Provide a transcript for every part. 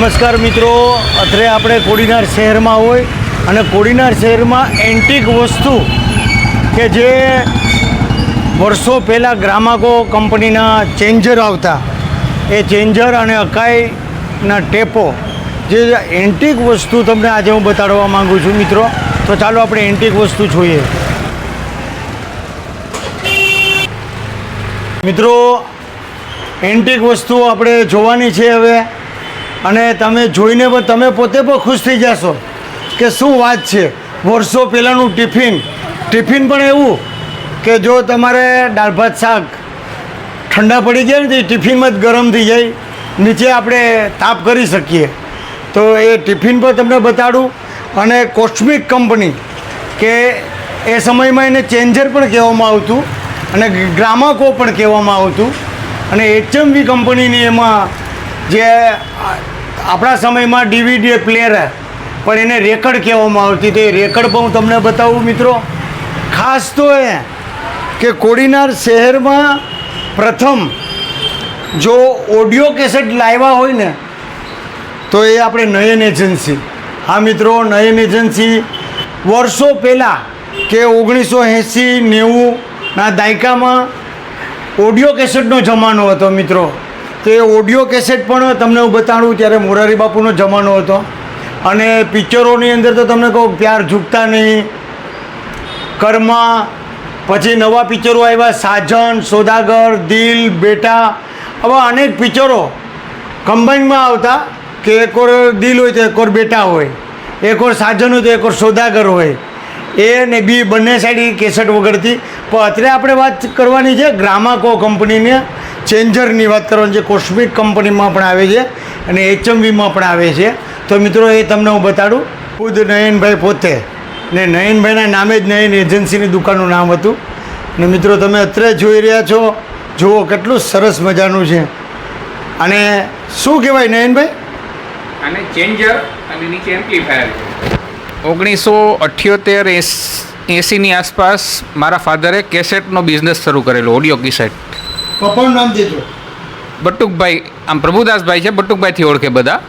નમસ્કાર મિત્રો, અત્રે આપણે કોડીનાર શહેરમાં હોય અને કોડીનાર શહેરમાં એન્ટિક વસ્તુ કે જે વર્ષો પહેલાં ગ્રામાકો કંપનીના ચેન્જર આવતા, એ ચેન્જર અને અકાઈના ટેપો, જે એન્ટિક વસ્તુ તમને આજે હું બતાડવા માગું છું મિત્રો. તો ચાલો આપણે એન્ટિક વસ્તુ જોઈએ. મિત્રો, એન્ટિક વસ્તુ આપણે જોવાની છે હવે. અને તમે જોઈને પણ તમે પોતે પણ ખુશ થઈ જશો કે શું વાત છે. વર્ષો પહેલાંનું ટિફિન. ટિફિન પણ એવું કે જો તમારે દાળ ભાત શાક ઠંડા પડી જાય ને તો એ ટિફિનમાં જ ગરમ થઈ જાય. નીચે આપણે તાપ કરી શકીએ. તો એ ટિફિન પણ તમને બતાડું અને કોસ્મિક કંપની કે એ સમયમાં એને ચેન્જર પણ કહેવામાં આવતું અને ગ્રામાકો પણ કહેવામાં આવતું. અને એચએમવી કંપનીની એમાં જે આપણા સમયમાં ડીવીડી પ્લેયર પણ એને રેકર્ડ કહેવામાં આવતી તો એ રેકર્ડ પણ હું તમને બતાવું મિત્રો. ખાસ તો એ કે કોડીનાર શહેરમાં પ્રથમ જો ઓડિયો કેસેટ લાવ્યા હોય ને, તો એ આપણે નયન એજન્સી. હા મિત્રો, નયન એજન્સી વર્ષો પહેલાં કે ઓગણીસો એંસી નેવુંના દાયકામાં ઓડિયો કેસેટનો જમાનો હતો મિત્રો. તો એ ઓડિયો કેસેટ પણ તમને હું બતાડું ત્યારે મોરારી બાપુનો જમાનો હતો. અને પિક્ચરોની અંદર તો તમને કહું, પ્યાર ઝૂકતા નહીં. કર્મા, પછી નવા પિક્ચરો આવ્યા, સાજન, સોદાગર, દિલ, બેટા. આવા અનેક પિક્ચરો કમ્બાઈનમાં આવતા કે એક ઓર દિલ હોય તો એક ઓર બેટા હોય, એક ઓર સાજન હોય તો એક ઓર સોદાગર હોય. એ ને બી બંને સાઈડ કેસેટ વગરથી. પણ અત્યારે આપણે વાત કરવાની છે ગ્રામાકો કંપનીને. ચેન્જરની વાત કરવાની છે કોસ્મિક કંપનીમાં પણ આવે છે અને એચએમવીમાં પણ આવે છે. તો મિત્રો એ તમને હું બતાડું. ખુદ નયનભાઈ પોતે. ને નયનભાઈના નામે જ નયન એજન્સીની દુકાનનું નામ હતું. ને મિત્રો તમે અત્યારે જોઈ રહ્યા છો જુઓ કેટલું સરસ મજાનું છે. અને શું કહેવાય નયનભાઈ? અને ચેન્જર અને નીચે એમ્પ્લીફાયર ઓગણીસો અઠ્યોતેર એંસીની આસપાસ મારા ફાધરે કેસેટનો બિઝનેસ શરૂ કરેલો ઓડિયો કેસેટ. પપ્પાનું નામ દેજો બટુકભાઈ આમ પ્રભુદાસભાઈ છે બટુકભાઈથી ઓળખે બધા.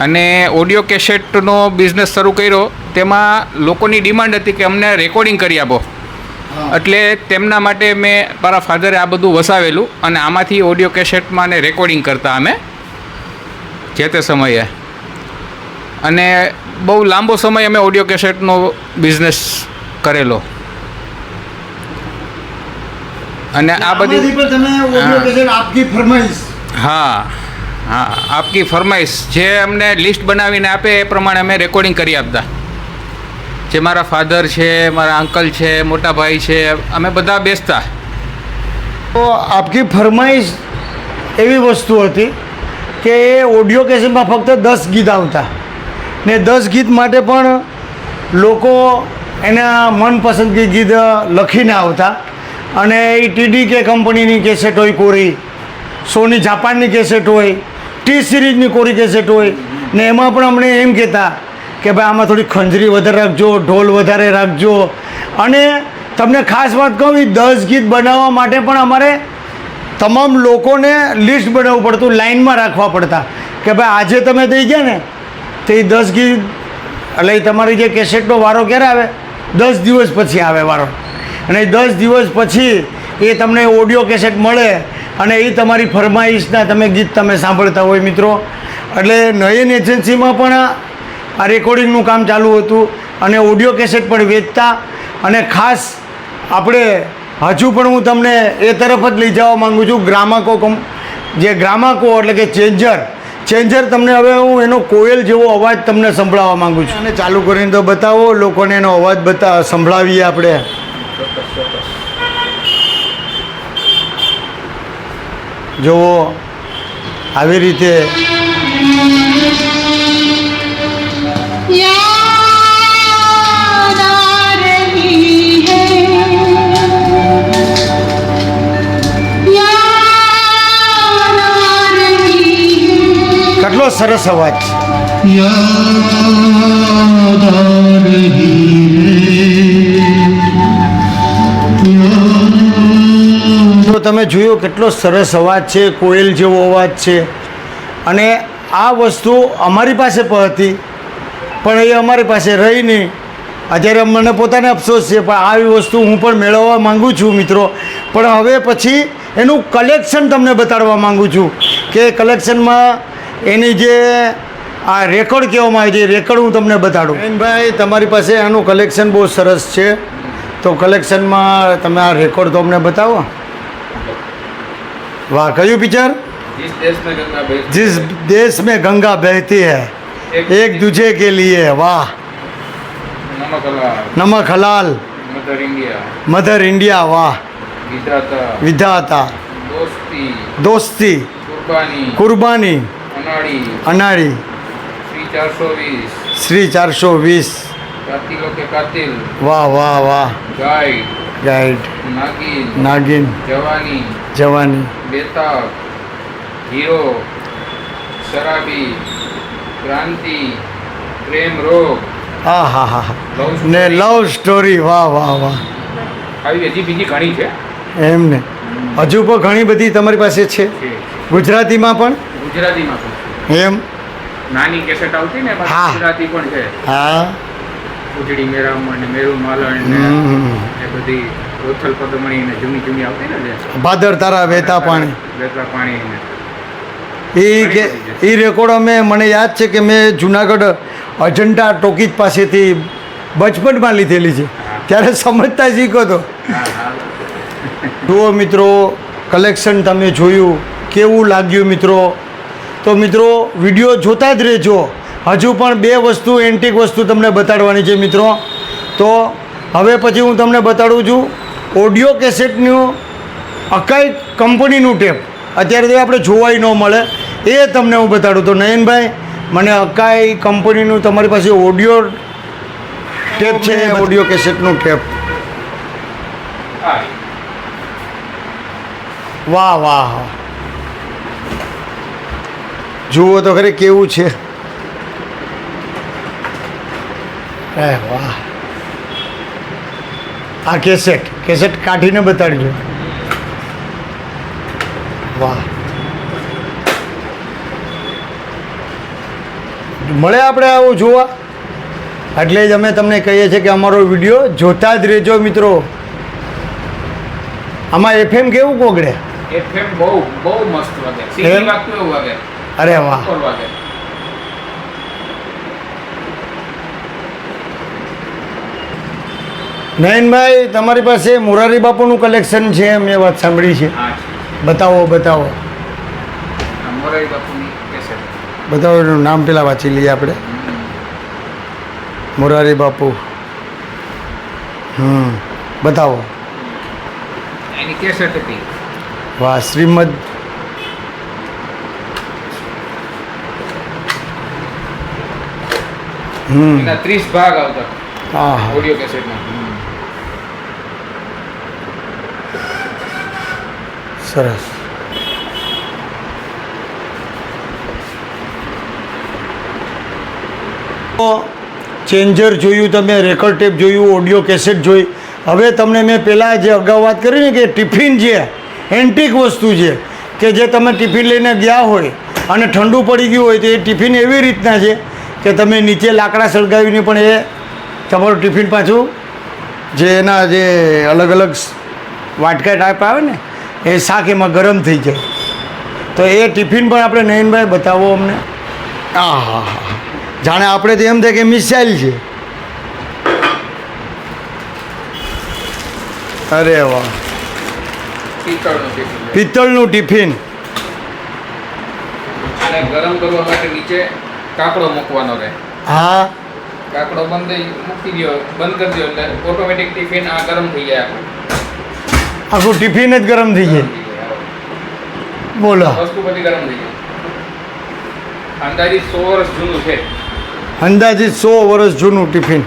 અને ઓડિયો કેસેટનો બિઝનેસ શરૂ કર્યો તેમાં લોકોની ડિમાન્ડ હતી કે અમને રેકોર્ડિંગ કરી આપો. એટલે તેમના માટે મેં મારા ફાધરે આ બધું વસાવેલું અને આમાંથી ઓડિયો કેસેટમાં ને રેકોર્ડિંગ કરતા અમે જે તે સમયે. અને બહુ લાંબો સમય અમે ઓડિયો કેસેટનો બિઝનેસ કરેલો. અને આ બધી પણ તમે ઓડિયો હા. કેસેટ આપકી ફરમાઈશ. હા હા આપકી ફરમાઈશ. જે અમને લિસ્ટ બનાવીને આપે એ પ્રમાણે અમે રેકોર્ડિંગ કરી આપતા. જે મારા ફાધર છે મારા અંકલ છે મોટા ભાઈ છે અમે બધા બેસતા. તો આપકી ફરમાઈશ એવી વસ્તુ હતી કે એ ઓડિયો કેસેટમાં ફક્ત દસ ગીત આવતા. ને દસ ગીત માટે પણ લોકો એના મનપસંદગી ગીત લખીને આવતા. અને એ ટીડી કે કંપનીની કેસેટ હોય, કોરી. સોની જાપાનની કેસેટ હોય, ટી સિરીઝની કોરી કેસેટ હોય. ને એમાં પણ અમને એમ કહેતા કે ભાઈ આમાં થોડી ખંજરી વધારે રાખજો, ઢોલ વધારે રાખજો. અને તમને ખાસ વાત કહું, એ દસ ગીત બનાવવા માટે પણ અમારે તમામ લોકોને લિસ્ટ બનાવવું પડતું લાઇનમાં રાખવા પડતા. કે ભાઈ આજે તમે થઈ ગયા ને, તો દસ ગીત, એટલે તમારી જે કેસેટનો વારો ક્યારે આવે? દસ દિવસ પછી આવે વારો. અને દસ દિવસ પછી એ તમને ઓડિયો કેસેટ મળે અને એ તમારી ફરમાઈશના તમે ગીત તમે સાંભળતા હોય મિત્રો. એટલે નયન એજન્સીમાં પણ આ રેકોર્ડિંગનું કામ ચાલુ હતું અને ઓડિયો કેસેટ પણ વેચતા અને ખાસ આપણે હજુ પણ હું તમને એ તરફ જ લઈ જવા માગું છું ગ્રામકો કમ, જે ગ્રામાકો એટલે કે ચેન્જર ચેન્જર તમને હવે હું એનો કોયલ જેવો અવાજ તમને સંભળાવવા માગું છું. અને ચાલુ કરીને તો બતાવો, લોકોને એનો અવાજ બતા, સંભળાવીએ આપણે. ચોક્કસ જુઓ આવી રીતે કેટલો સરસ અવાજ. યાદ રહી તમે જોયો કેટલો સરસ અવાજ છે, કોયલ જેવો અવાજ છે. અને આ વસ્તુ અમારી પાસે પણ હતી. પણ એ અમારી પાસે રહી નહીં. અત્યારે મને પોતાને અફસોસ છે, પણ આવી વસ્તુ હું પણ મેળવવા માગું છું મિત્રો. પણ હવે પછી એનું કલેક્શન તમને બતાડવા માગું છું કે કલેક્શનમાં એની જે આ રેકોર્ડ કહેવામાં આવે છે રેકોર્ડ હું તમને બતાડું. ભાઈ તમારી પાસે આનું કલેક્શન બહુ સરસ છે. તો કલેક્શનમાં તમે આ રેકોર્ડ તો અમને બતાવો. વાહ કયું પિક્ચર जिस देश में गंगा बहती जिस देश में गंगा बहती है एक दूजे के लिए वाह नमक हलाल नमक हलाल मदर इंडिया मदर इंडिया वाह विधाता विधाता दोस्ती दोस्ती कुर्बानी कुर्बानी अनाड़ी अनाड़ी श्री चार सौ बीस श्री चार सौ बीस कातिलों के कातिल वाह वाह वाह गाइड ગાઈડ નાગિન જવાની જવાની. બેતાબ હીરો શરાબી ક્રાંતિ પ્રેમ રોગ. હા હા હા. ને લવ સ્ટોરી વાહ વાહ વાહ. આવી હજી બીજી ઘણી છે. એમ ને. હજુ પણ ઘણી બધી તમારી પાસે છે? ગુજરાતીમાં પણ? ગુજરાતીમાં પણ એમ? નાની કેસેટ આવતી ને હા. ગુજરાતી પણ છે. હા. ઉજળી મેરામણ ને મેરુ માલણ ને એ બધી ઓથલ પદમણી ને જૂની જૂની આવતી ને ભાદર તારા વહેતા પાણી. વેતા પાણી ને. એ કે એ રેકોર્ડ અમે મને યાદ છે કે મેં જુનાગઢ અજંટા ટોકીજ પાસેથી બચપનમાં લીધેલી છે. ત્યારે સમજતા શીખો તો. જુઓ મિત્રો કલેક્શન તમે જોયું કેવું લાગ્યું મિત્રો? તો મિત્રો વીડિયો જોતા જ રહેજો. હજુ પણ બે વસ્તુ એન્ટિક વસ્તુ તમને બતાડવાની છે મિત્રો. તો હવે પછી હું તમને બતાડું છું ઓડિયો કેસેટનું અકાઈ કંપનીનું ટેપ અત્યારે તો આપણે જોવાય ન મળે. એ તમને હું બતાડું. તો નયનભાઈ મને અકાઈ કંપનીનું તમારી પાસે ઓડિયો ટેપ છે ઓડિયો કેસેટનું ટેપ વાહ વાહ. જુઓ તો ખરે કેવું છે. એ વાહ. આ કેસેટ કેસેટ કાઢીને બતાડજો. વાહ. મળે આપણે આવું જોવા? એટલે જ અમે તમને કહીએ છીએ કે અમારો વીડિયો જોતા જ રહેજો મિત્રો. આમાં એફએમ કેવું કોગડે એફએમ બહુ બહુ મસ્ત વાગે. સીધી એમ? વાગતું એવું વાગે. અરે વાહ. વાગે. નયનભાઈ તમારી પાસે મોરારી બાપુનું કલેક્શન છે મેં વાત સાંભળી છે. બતાવો બતાવો. બતાવો એનું નામ પેલા વાંચી લઈએ આપણે. મોરારી બાપુ. હમ બતાવો. વાહ શ્રીમદ. હમ. ત્રીસ ભાગ આવતા. હા ઓડિયો કેસેટમાં સરસ. ચેન્જર જોયું તમે રેકોર્ડ ટેપ જોયું ઓડિયો કેસેટ જોઈ. હવે તમને મેં પહેલાં જે અગાઉ વાત કરી ને કે ટિફિન છે એન્ટિક વસ્તુ છે કે જે તમે ટિફિન લઈને ગયા હોય અને ઠંડુ પડી ગયું હોય તો એ ટિફિન એવી રીતના છે કે તમે નીચે લાકડા સળગાવીને પણ એ તમારું ટિફિન પાછું? જે એના જે અલગ અલગ વાટકા ટાઈપ આવે ને એ શાક એમાં ગરમ થઈ જાય. તો એ ટિફિન પણ આપણે નયનભાઈ બતાવો અમને. આ હા હા જાણે આપણે તો એમ થાય કે મિસાઇલ છે. અરે વાહ. પિત્તળનું ટિફિન. ગરમ કરવા માટે નીચે કાકડો મૂકવાનો રહે. હા. કાકડો બંધ થઈ- મૂકી દો બંધ કરી દો એટલે ઓટોમેટિક ટિફિન આ ગરમ થઈ જાય આખું. ટિફિન જ ગરમ થઈ જાય. બોલો. વસ્તુ બધી ગરમ થઈ જાય. અંદાજે સો વર્ષ જૂનું છે. અંદાજે સો વર્ષ જૂનું ટિફિન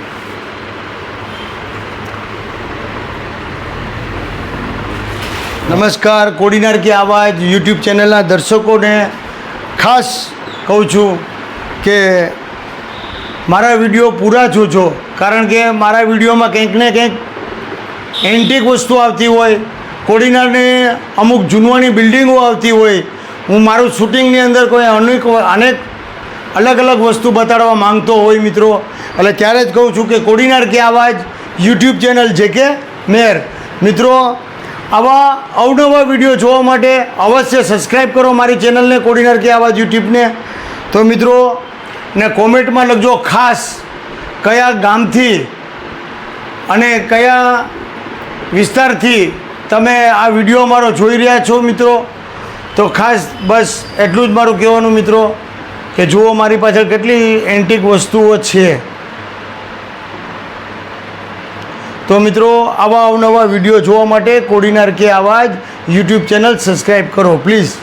નમસ્કાર કોડીનાર કે આવાજ યુટ્યુબ ચેનલના દર્શકોને ખાસ કહું છું કે મારા વીડિયો પૂરા જોજો, કારણ કે મારા વિડીયોમાં કંઈક ને કંઈક એન્ટિક વસ્તુ આવતી હોય, કોડીનારની અમુક જૂનવાણી બિલ્ડિંગો આવતી હોય, હું મારું શૂટિંગની અંદર કોઈ અનેક અનેક અલગ અલગ વસ્તુ બતાડવા માંગતો હોય મિત્રો. એટલે ત્યારે જ કહું છું કે કોડીનાર કે આવા જ યુટ્યુબ ચેનલ જે કે મેર. મિત્રો, આવા અવનવા વીડિયો જોવા માટે અવશ્ય સબસ્ક્રાઈબ કરો મારી ચેનલને, કોડીનાર કે આવાજ યુટ્યુબને. તો મિત્રો ને કોમેન્ટમાં લખજો ખાસ કયા ગામથી અને કયા વિસ્તારથી તમે આ વીડિયો મારો જોઈ રહ્યા છો મિત્રો. તો ખાસ બસ એટલું જ મારું કહેવાનું મિત્રો, કે જુઓ મારી પાછળ કેટલી એન્ટિક વસ્તુઓ છે. તો મિત્રો, આવા અવનવા વીડિયો જોવા માટે કોડીનાર કે આવા જ યુટ્યુબ ચેનલ સબસ્ક્રાઈબ કરો, પ્લીઝ.